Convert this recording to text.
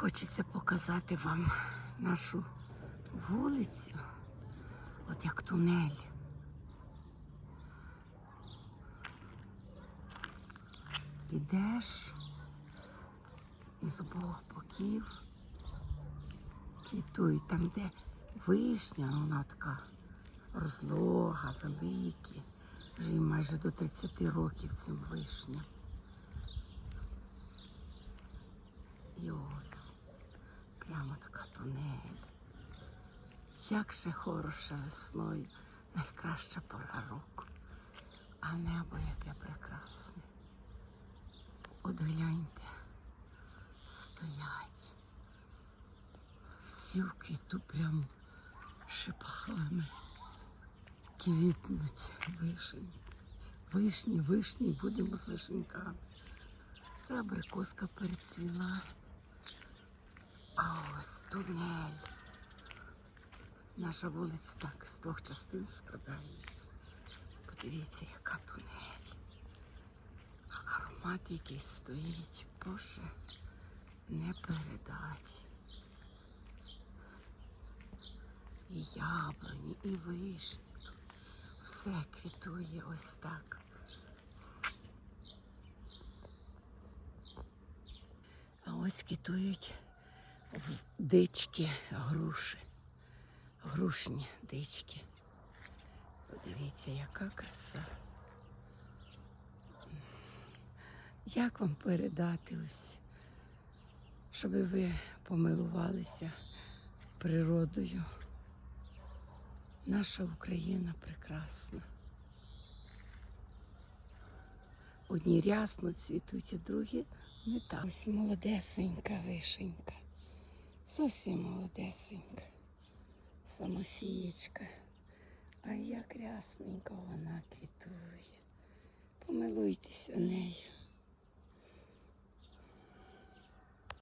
Хочеться показати вам нашу вулицю, от як тунель. Ідеш і з обох боків квітують там, де вишня, вона така розлога, великі. Вже їм майже до 30 років цим вишням. І ось тунель. Як ще хороше весною, найкраща пора року. А небо яке прекрасне. От гляньте, стоять. Всі в квіту прямо шипалами квітнуть вишні. Вишні, вишні, будемо з вишеньками. Це абрикоска перецвіла. А ось тунель. Наша вулиця так з двох частин складається. Подивіться, яка тунель. Аромат, який стоїть, Боже, не передать. І яблуні, і вишні. Все квітує ось так. А ось квітують дички груші. Грушні дички. Подивіться, яка краса. Як вам передати ось, щоб ви помилувалися природою? Наша Україна прекрасна. Одні рясно цвітуть, а другі не так. Ось молодесенька вишенька. Зовсім молодесенька. Самосієчка. А як рясненько вона квітує. Помилуйтеся нею.